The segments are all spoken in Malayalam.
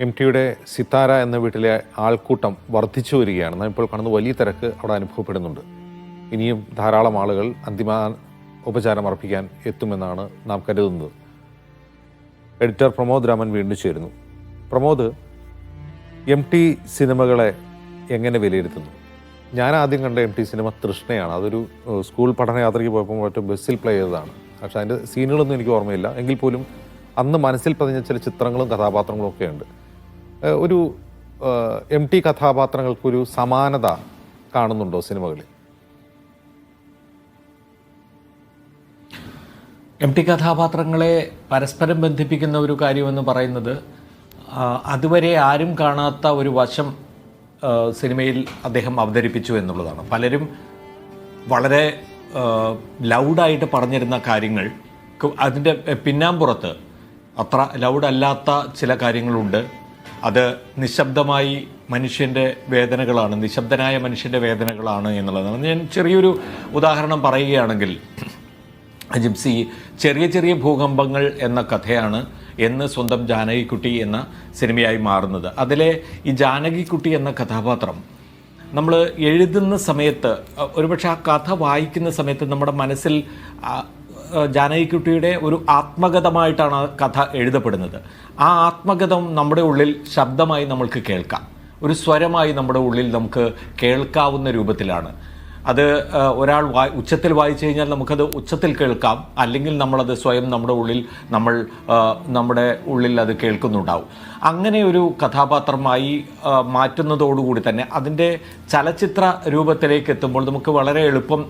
എം ടിയുടെ സിത്താര എന്ന വീട്ടിലെ ആൾക്കൂട്ടം വർദ്ധിച്ചു വരികയാണ്. നാം ഇപ്പോൾ കാണുന്ന വലിയ തിരക്ക് അവിടെ അനുഭവപ്പെടുന്നുണ്ട്. ഇനിയും ധാരാളം ആളുകൾ അന്തിമ ഉപചാരം അർപ്പിക്കാൻ എത്തുമെന്നാണ് നാം കരുതുന്നത്. എഡിറ്റർ പ്രമോദ് രാമൻ വീണ്ടും ചേരുന്നു. പ്രമോദ് എം ടി സിനിമകളെ എങ്ങനെ വിലയിരുത്തുന്നു? ഞാൻ ആദ്യം കണ്ട എം ടി സിനിമ തൃഷ്ണയാണ്. അതൊരു സ്കൂൾ പഠനയാത്രയ്ക്ക് പോയപ്പോൾ മറ്റു ബസ്സിൽ പ്ലേ ചെയ്തതാണ്. പക്ഷേ അതിന്റെ സീനുകളൊന്നും എനിക്ക് ഓർമ്മയില്ല. എങ്കിൽ പോലും അന്ന് മനസ്സിൽ പതിഞ്ഞ ചില ചിത്രങ്ങളും കഥാപാത്രങ്ങളും ഒക്കെ ഉണ്ട്. ഒരു എം ടി കഥാപാത്രങ്ങൾക്കൊരു സമാനത കാണുന്നുണ്ടോ സിനിമകളിൽ? എം ടി കഥാപാത്രങ്ങളെ പരസ്പരം ബന്ധിപ്പിക്കുന്ന ഒരു കാര്യമെന്ന് പറയുന്നത് അതുവരെ ആരും കാണാത്ത ഒരു വശം സിനിമയിൽ അദ്ദേഹം അവതരിപ്പിച്ചു എന്നുള്ളതാണ്. പലരും വളരെ ലൗഡായിട്ട് പറഞ്ഞിരുന്ന കാര്യങ്ങൾ അതിന്റെ പിന്നാമ്പുറത്ത് അത്ര ലൗഡല്ലാത്ത ചില കാര്യങ്ങളുണ്ട്. അത് നിശബ്ദമായി മനുഷ്യന്റെ വേദനകളാണ് നിശബ്ദനായ മനുഷ്യന്റെ വേദനകളാണ് എന്നുള്ളതാണ് ഞാൻ ചെറിയൊരു ഉദാഹരണം പറയുകയാണെങ്കിൽ ജിപ്സി ചെറിയ ചെറിയ ഭൂകമ്പങ്ങൾ എന്ന കഥയാണ് എന്ന് സ്വന്തം ജാനകിക്കുട്ടി എന്ന സിനിമയായി മാറുന്നത്. അതിലെ ഈ ജാനകിക്കുട്ടി എന്ന കഥാപാത്രം നമ്മൾ എഴുതുന്ന സമയത്ത് ഒരുപക്ഷെ ആ കഥ വായിക്കുന്ന സമയത്ത് നമ്മുടെ മനസ്സിൽ ജാനകിക്കുട്ടിയുടെ ഒരു ആത്മഗതമായിട്ടാണ് കഥ എഴുതപ്പെടുന്നത്. ആ ആത്മഗതം നമ്മുടെ ഉള്ളിൽ ശബ്ദമായി നമ്മൾക്ക് കേൾക്കാം. ഒരു സ്വരമായി നമ്മുടെ ഉള്ളിൽ നമുക്ക് കേൾക്കാവുന്ന രൂപത്തിലാണ്. അത് ഒരാൾ വായി ഉച്ചത്തിൽ വായിച്ചു കഴിഞ്ഞാൽ നമുക്കത് ഉച്ചത്തിൽ കേൾക്കാം. അല്ലെങ്കിൽ നമ്മളത് സ്വയം നമ്മുടെ ഉള്ളിൽ നമ്മൾ നമ്മുടെ ഉള്ളിൽ അത് കേൾക്കുന്നുണ്ടാവും. അങ്ങനെ ഒരു കഥാപാത്രമായി മാറ്റുന്നതോടുകൂടി തന്നെ അതിന്റെ ചലച്ചിത്ര രൂപത്തിലേക്ക് എത്തുമ്പോൾ നമുക്ക് വളരെ എളുപ്പം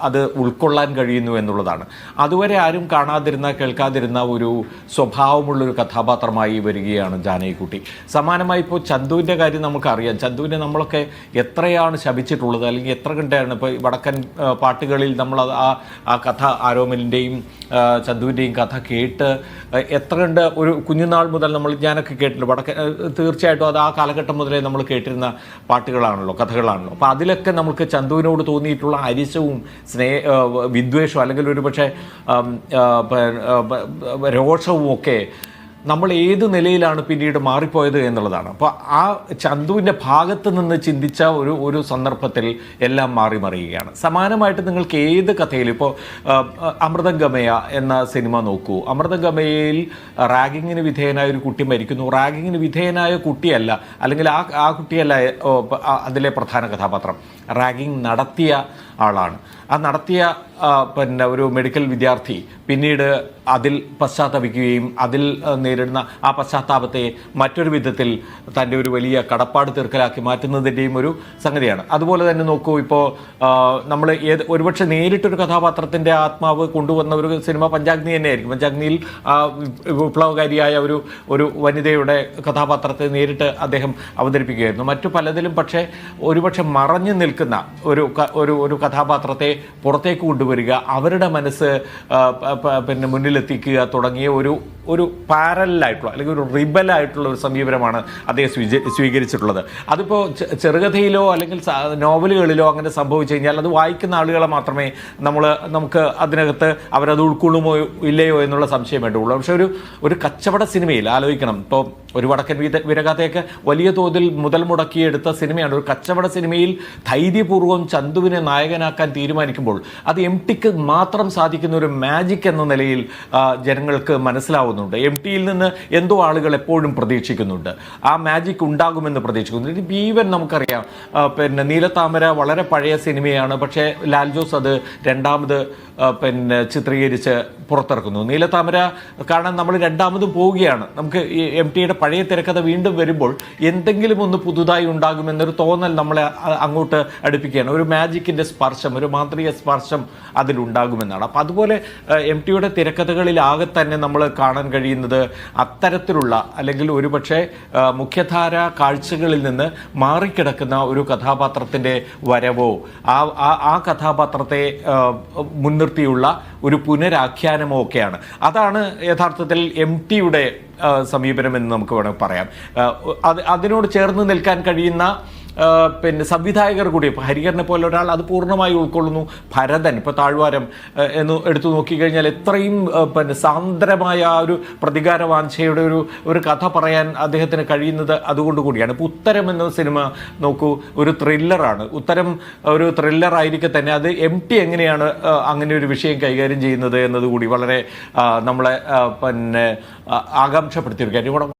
അത് ഉൾക്കൊള്ളാൻ കഴിയുന്നു എന്നുള്ളതാണ്. അതുവരെ ആരും കാണാതിരുന്ന കേൾക്കാതിരുന്ന ഒരു സ്വഭാവമുള്ളൊരു കഥാപാത്രമായി വരികയാണ് ജാനകിക്കുട്ടി. സമാനമായി ഇപ്പോൾ ചന്തുവിന്റെ കാര്യം നമുക്കറിയാം. ചന്തുവിനെ നമ്മളൊക്കെ എത്രയാണ് ശപിച്ചിട്ടുള്ളത്? അല്ലെങ്കിൽ എത്ര കണ്ടാണ് ഇപ്പോൾ വടക്കൻ ആ, പാട്ടുകളിൽ നമ്മൾ ആ ആ കഥ ആരോമലിന്റെയും ചന്തുവിന്റെയും കഥ കേട്ട് എത്രണ്ട് ഒരു കുഞ്ഞുനാൾ മുതൽ നമ്മൾ ഞാനൊക്കെ കേട്ടിട്ടുണ്ട്. വടക്കൻ തീർച്ചയായിട്ടും അത് ആ കാലഘട്ടം മുതലേ നമ്മൾ കേട്ടിരുന്ന പാട്ടുകളാണല്ലോ കഥകളാണല്ലോ. അപ്പോൾ അതിലൊക്കെ നമുക്ക് ചന്തുവിനോട് തോന്നിയിട്ടുള്ള അരിശവും സ്നേഹ വിദ്വേഷവും അല്ലെങ്കിൽ ഒരു പക്ഷേ രോഷവും ഒക്കെ നമ്മൾ ഏത് നിലയിലാണ് പിന്നീട് മാറിപ്പോയത് എന്നുള്ളതാണ്. അപ്പോൾ ആ ചന്തുവിന്റെ ഭാഗത്ത് നിന്ന് ചിന്തിച്ച ഒരു ഒരു സന്ദർഭത്തിൽ എല്ലാം മാറി മറിയുകയാണ്. സമാനമായിട്ട് നിങ്ങൾക്ക് ഏത് കഥയിലും ഇപ്പോൾ അമൃതംഗമയ എന്ന സിനിമ നോക്കൂ. അമൃതംഗമയയിൽ റാഗിങ്ങിന് വിധേയനായ ഒരു കുട്ടി മരിക്കുന്നു. റാഗിങ്ങിന് വിധേയനായ കുട്ടിയല്ല അല്ലെങ്കിൽ ആ ആ കുട്ടിയല്ല അതിലെ പ്രധാന കഥാപാത്രം. റാഗിങ് നടത്തിയ ആളാണ്. ആ നടത്തിയ പിന്നെ ഒരു മെഡിക്കൽ വിദ്യാർത്ഥി പിന്നീട് അതിൽ പശ്ചാത്തപിക്കുകയും അതിൽ നേരിടുന്ന ആ പശ്ചാത്താപത്തെ മറ്റൊരു വിധത്തിൽ തന്റെ ഒരു വലിയ കടപ്പാട് തീർക്കലാക്കി മാറ്റുന്നതിന്റെയും ഒരു സംഗതിയാണ്. അതുപോലെ തന്നെ നോക്കൂ ഇപ്പോൾ നമ്മൾ ഏത് ഒരുപക്ഷെ നേരിട്ടൊരു കഥാപാത്രത്തിന്റെ ആത്മാവ് കൊണ്ടുവന്ന ഒരു സിനിമ പഞ്ചാഗ്നി തന്നെയായിരിക്കും. പഞ്ചാഗ്നിയിൽ വിപ്ലവകാരിയായ ഒരു ഒരു വനിതയുടെ കഥാപാത്രത്തെ നേരിട്ട് അദ്ദേഹം അവതരിപ്പിക്കുകയായിരുന്നു. മറ്റു പലതിലും പക്ഷേ ഒരുപക്ഷെ മറഞ്ഞു നിൽക്കുന്ന ഒരു ഒരു ഒരു കഥാപാത്രത്തെ പുറത്തേക്ക് കൊണ്ടുവരിക അവരുടെ മനസ്സ് പിന്നെ പ- മുന്നിലെത്തിക്കുക തുടങ്ങിയ ഒരു ഒരു പാരലായിട്ടുള്ള അല്ലെങ്കിൽ ഒരു റിബലായിട്ടുള്ള ഒരു സമീപനമാണ് അദ്ദേഹം സ്വീക- സ്വീകരിച്ചിട്ടുള്ളത്. അതിപ്പോൾ ചെറുകഥയിലോ അല്ലെങ്കിൽ നോവലുകളിലോ അങ്ങനെ സംഭവിച്ചു കഴിഞ്ഞാൽ അത് വായിക്കുന്ന ആളുകളെ മാത്രമേ നമ്മൾ നമുക്ക് അതിനകത്ത് അവരത് ഉൾക്കൊള്ളുമോ ഇല്ലയോ എന്നുള്ള സംശയം വേണ്ടുള്ളൂ. പക്ഷെ ഒരു ഒരു കച്ചവട സിനിമയിൽ ആലോചിക്കണം. ഇപ്പോൾ ഒരു വടക്കൻ വീത വീരകഥയൊക്കെ വലിയ തോതിൽ മുതൽ മുടക്കിയെടുത്ത സിനിമയാണ്. ഒരു കച്ചവട സിനിമയിൽ ധൈര്യപൂർവം ചന്തുവിനെ നായകനാക്കാൻ തീരുമാനിക്കുമ്പോൾ അത് എം ടിക്ക് മാത്രം സാധിക്കുന്ന ഒരു മാജിക് എന്ന നിലയിൽ ജനങ്ങൾക്ക് ജനങ്ങൾക്ക് മനസ്സിലാവുന്നുണ്ട് എം ടിയിൽ നിന്ന് എന്തോ ആളുകൾ എപ്പോഴും പ്രതീക്ഷിക്കുന്നുണ്ട്. ആ മാജിക് ഉണ്ടാകുമെന്ന് പ്രതീക്ഷിക്കുന്നുണ്ട്. ഈവൻ നമുക്കറിയാം പിന്നെ നീലത്താമര വളരെ പഴയ സിനിമയാണ്. പക്ഷേ ലാൽ ജോസ് അത് രണ്ടാമത് പിന്നെ ചിത്രീകരിച്ച് പുറത്തിറക്കുന്നു. നീലത്താമര കാണാൻ നമ്മൾ രണ്ടാമതും പോവുകയാണ്. നമുക്ക് എം ടിയുടെ പഴയ തിരക്കഥ വീണ്ടും വരുമ്പോൾ എന്തെങ്കിലും ഒന്ന് പുതുതായി ഉണ്ടാകുമെന്നൊരു തോന്നൽ നമ്മളെ അങ്ങോട്ട് അടുപ്പിക്കുകയാണ്. ഒരു മാജിക്കിന്റെ സ്പർശം ഒരു മാന്ത്രിക സ്പർശം അതിലുണ്ടാകുമെന്നാണ്. അപ്പം അതുപോലെ എം ടിയുടെ തിരക്കഥകളിലാകെ തന്നെ നമ്മൾ കാണാൻ കഴിയുന്നത് അത്തരത്തിലുള്ള അല്ലെങ്കിൽ ഒരുപക്ഷെ മുഖ്യധാര കാഴ്ചകളിൽ നിന്ന് മാറിക്കിടക്കുന്ന ഒരു കഥാപാത്രത്തിന്റെ വരവോ ആ ആ- കഥാപാത്രത്തെ മുൻനിർത്തിയുള്ള ഒരു പുനരാഖ്യാനമോ ഒക്കെയാണ്. അതാണ് യഥാർത്ഥത്തിൽ എം ടിയുടെ സമീപനം എന്ന് നമുക്ക് വേണമെങ്കിൽ പറയാം. അത് അതിനോട് ചേർന്ന് നിൽക്കാൻ കഴിയുന്ന പിന്നെ സംവിധായകർ കൂടി ഇപ്പോൾ ഹരിഹരനെ പോലെ ഒരാൾ അത് പൂർണമായി ഉൾക്കൊള്ളുന്നു. ഭരതൻ ഇപ്പോൾ താഴ്വാരം എന്ന് എടുത്തു നോക്കിക്കഴിഞ്ഞാൽ എത്രയും പിന്നെ സാന്ദ്രമായ ആ ഒരു പ്രതികാര വാഞ്ചയുടെ ഒരു ഒരു കഥ പറയാൻ അദ്ദേഹത്തിന് കഴിയുന്നത് അതുകൊണ്ട് കൂടിയാണ്. ഇപ്പോൾ ഉത്തരം എന്ന സിനിമ നോക്കൂ ഒരു ത്രില്ലറാണ് ഉത്തരം ഒരു ത്രില്ലർ ആയിരിക്കെ തന്നെ അത് എം ടി എങ്ങനെയാണ് അങ്ങനെ ഒരു വിഷയം കൈകാര്യം ചെയ്യുന്നത് എന്നതുകൂടി വളരെ നമ്മളെ പിന്നെ പിന്നെ ആ,